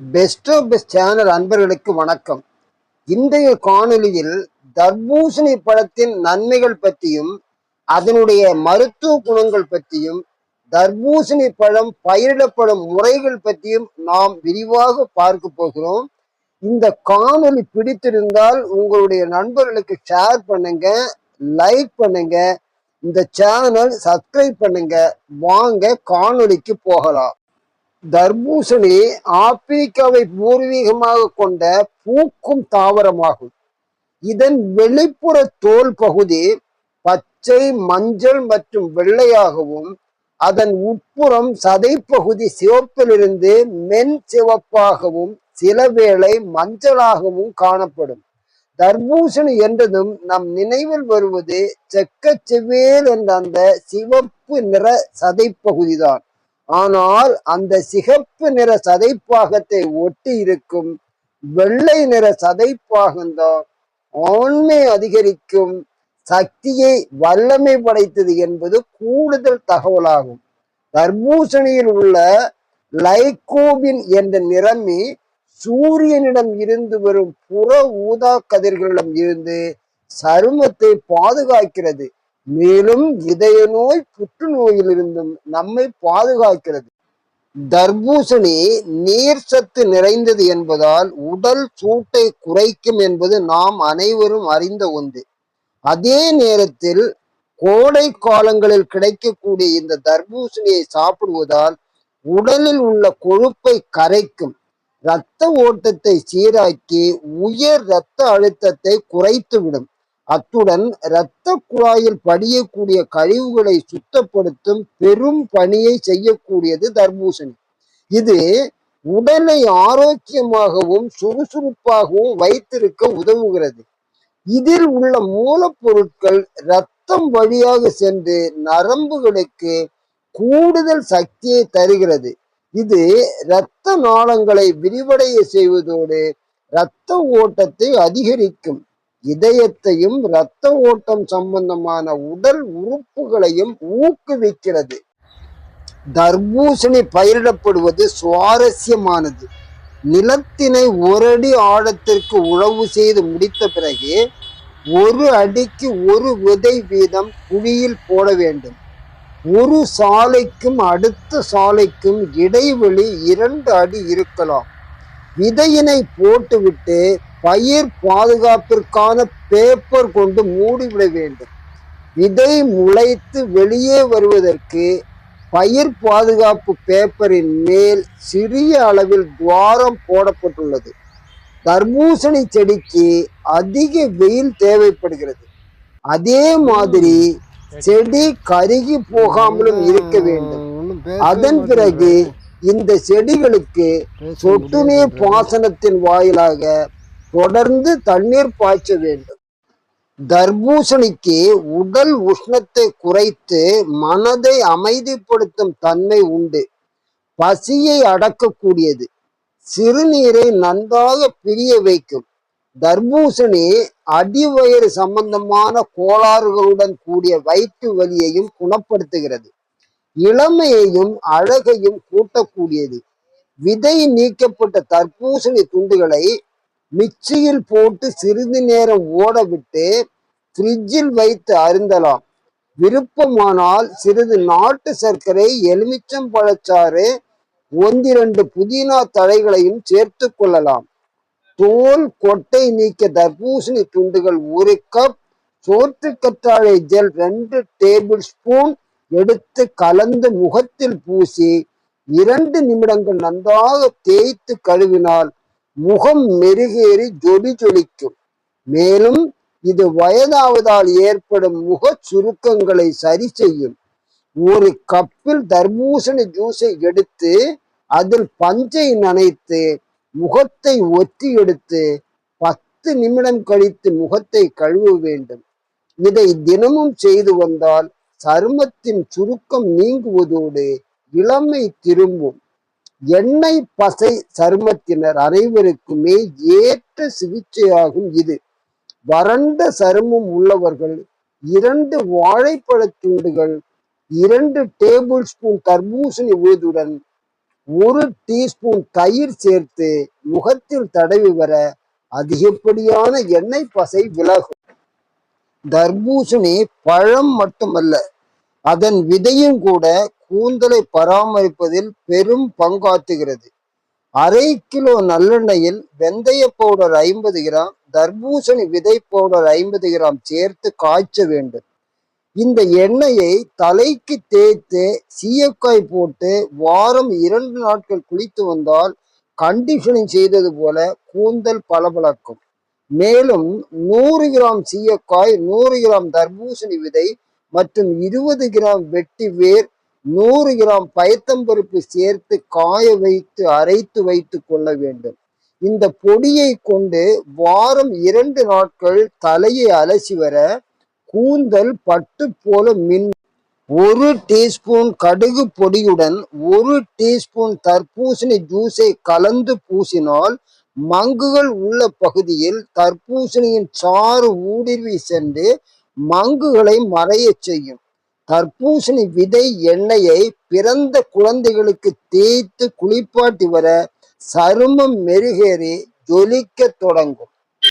Best of best channel அன்பர்களுக்கு வணக்கம். இன்றைய காணொளியில் தர்பூசணி பழத்தின் நன்மைகள் பற்றியும் அதனுடைய மருத்துவ குணங்கள் பற்றியும் தர்பூசணி பழம் பயிரிடப்படும் முறைகள் பற்றியும் நாம் விரிவாக பார்க்க போகிறோம். இந்த காணொலி பிடித்திருந்தால் உங்களுடைய நண்பர்களுக்கு ஷேர் பண்ணுங்க லைக் பண்ணுங்க இந்த சேனல் சப்ஸ்கிரைப் பண்ணுங்க வாங்க காணொளிக்கு போகலாம். தர்பூசணி ஆப்பிரிக்காவை பூர்வீகமாக கொண்ட பூக்கும் தாவரமாகும். இதன் வெளிப்புற தோல் பகுதி பச்சை மஞ்சள் மற்றும் வெள்ளையாகவும் அதன் உட்புறம் சதைப்பகுதி சிவப்பிலிருந்து மென் சிவப்பாகவும் சில வேளை மஞ்சளாகவும் காணப்படும். தர்பூசணி என்றதும் நம் நினைவில் வருவது செக்க செவ்வேல் என்ற அந்த சிவப்பு நிற சதைப்பகுதிதான். ஆனால் அந்த சிகப்பு நிற சதைப்பாகத்தை ஒட்டி இருக்கும் வெள்ளை நிற சதைப்பாகம்தான் ஆண்மை அதிகரிக்கும் சக்தியை வல்லமை படைத்தது என்பது கூடுதல் தகவலாகும். தர்பூசணியில் உள்ள லைகோபின் என்ற நிறமி சூரியனிடம் இருந்து வரும் புற ஊதா கதிர்களிடம் இருந்து சருமத்தை பாதுகாக்கிறது. மேலும் இதய நோய் புற்றுநோயிலிருந்தும் நம்மை பாதுகாக்கிறது. தர்பூசணி நீர் சத்து நிறைந்தது என்பதால் உடல் சூட்டை குறைக்கும் என்பது நாம் அனைவரும் அறிந்த ஒன்று. அதே நேரத்தில் கோடை காலங்களில் கிடைக்கக்கூடிய இந்த தர்பூசணியை சாப்பிடுவதால் உடலில் உள்ள கொழுப்பை கரைக்கும். இரத்த ஓட்டத்தை சீராக்கி உயர் இரத்த அழுத்தத்தை குறைத்துவிடும். அத்துடன் இரத்த குழாயில் படியக்கூடிய கழிவுகளை சுத்தப்படுத்தும் பெரும் பணியை செய்யக்கூடியது தர்பூசணி. இது உடலை ஆரோக்கியமாகவும் சுறுசுறுப்பாகவும் வைத்திருக்க உதவுகிறது. இதில் உள்ள மூலப்பொருட்கள் இரத்தம் வழியாக சென்று நரம்புகளுக்கு கூடுதல் சக்தியை தருகிறது. இது இரத்த நாளங்களை விரிவடைய செய்வதோடு இரத்த ஓட்டத்தை அதிகரிக்கும். இதயத்தையும் இரத்த ஓட்டம் சம்பந்தமான உடல் உறுப்புகளையும் ஊக்குவிக்கிறது. தர்பூசணி பயிரிடப்படுவது சுவாரஸ்யமானது. நிலத்தினை ஒரு அடி ஆழத்திற்கு உழவு செய்து முடித்த பிறகு ஒரு அடிக்கு ஒரு விதை வீதம் குழியில் போட வேண்டும். ஒரு சாலைக்கும் அடுத்த சாலைக்கும் இடைவெளி இரண்டு அடி இருக்கலாம். விதையினை போட்டுவிட்டு பயிர் பாதுகாப்பிற்கான பேப்பர் கொண்டு மூடிவிட வேண்டும். விதை முளைத்து வெளியே வருவதற்கு பயிர் பாதுகாப்பு பேப்பரின் மேல் சிறிய அளவில் துவாரம் போடப்பட்டுள்ளது. தர்பூசணி செடிக்கு அதிக வெயில் தேவைப்படுகிறது. அதே மாதிரி செடி கருகி போகாமலும் இருக்க வேண்டும். அதன் பிறகு இந்த செடிகளுக்கு சொட்டு நீர் பாசனத்தின் வாயிலாக தொடர்ந்து தண்ணீர் பாய்ச்ச வேண்டும். தர்பூசணிக்கு உடல் உஷ்ணத்தை குறைத்து மனதை அமைதிப்படுத்தும் தன்மை உண்டு. பசியை அடக்கக்கூடியது. சிறுநீரை நன்றாக பிரிய வைக்கும். தர்பூசணி அடிவயிறு சம்பந்தமான கோளாறுகளுடன் கூடிய வயிற்று வலியையும் குணப்படுத்துகிறது. இளமையையும் அழகையும் கூட்டக்கூடியது. விதை நீக்கப்பட்ட தர்பூசணி துண்டுகளை மிக்சியில் போட்டு சிறிது நேரம் ஓட விட்டு ஃப்ரிட்ஜில் வைத்து அருந்தலாம். விருப்பமானால் சிறிது நாட்டு சர்க்கரை எலுமிச்சம் பழச்சாறு ஒன்றிரண்டு புதினா தழைகளையும் சேர்த்து கொள்ளலாம். தோல் கொட்டை நீக்க தர்பூசணி துண்டுகள் ஒரு கப் சோற்று கற்றாழை ஜெல் ரெண்டு டேபிள் ஸ்பூன் எடுத்து கலந்து முகத்தில் பூசி இரண்டு நிமிடங்கள் நன்றாக தேய்த்து கழுவினால் முகம் மெருகேறி ஜொலி ஜொலிக்கும். மேலும் இது வயதாவதால் ஏற்படும் முக சுருக்கங்களை சரி செய்யும். ஒரு கப்பில் தர்பூசணி ஜூஸை எடுத்து அதில் பஞ்சை நனைத்து முகத்தை ஒத்தி எடுத்து பத்து நிமிடம் கழித்து முகத்தை கழுவ வேண்டும். இதை தினமும் செய்து வந்தால் சருமத்தின் சுருக்கம் நீங்குவதோடு இளமை திரும்பும். எண்ணெய் பசை சருமத்தினர் அனைவருக்குமே ஏற்ற சிகிச்சையாகும் இது. வறண்ட சருமம் உள்ளவர்கள் இரண்டு வாழைப்பழத் துண்டுகள் இரண்டு டேபிள் ஸ்பூன் தர்பூசணி விழுதுடன் ஒரு டீஸ்பூன் தயிர் சேர்த்து முகத்தில் தடவி வர அதிகப்படியான எண்ணெய் பசை விலகும். தர்பூசணி பழம் மட்டுமல்ல அதன் விதையும் கூட கூந்தலை பராமரிப்பதில் பெரும் பங்காற்றுகிறது. அரை கிலோ நல்லெண்ணெயில் வெந்தய பவுடர் ஐம்பது கிராம் தர்பூசணி விதை பவுடர் ஐம்பது கிராம் சேர்த்து காய்ச்ச வேண்டும். இந்த எண்ணெயை தலைக்கு தேய்த்து சீயக்காய் போட்டு வாரம் இரண்டு நாட்கள் குளித்து வந்தால் கண்டிஷனிங் செய்தது போல கூந்தல் பளபளக்கும். மேலும் நூறு கிராம் சீயக்காய் நூறு கிராம் தர்பூசணி விதை மற்றும் இருபது கிராம் வெட்டி வேர் நூறு கிராம் பயத்தம்பருப்பு சேர்த்து காய வைத்து அரைத்து வைத்து கொள்ள வேண்டும். இந்த பொடியை கொண்டு வாரம் இரண்டு நாட்கள் தலையை அலசி வர கூந்தல் பட்டு போல மின் ஒரு டீஸ்பூன் கடுகு பொடியுடன் ஒரு டீஸ்பூன் தர்பூசணி ஜூஸை கலந்து பூசினால் மங்குகள் உள்ள பகுதியில் தர்பூசணியின் சாறு ஊடுருவி சென்று மங்குகளை மறையச் செய்யும். தர்பூசணி விதை எண்ணெயை பிறந்த குழந்தைகளுக்கு தேய்த்து குளிப்பாட்டி வர சருமம் மெருகேறி ஜொலிக்க தொடங்கும்.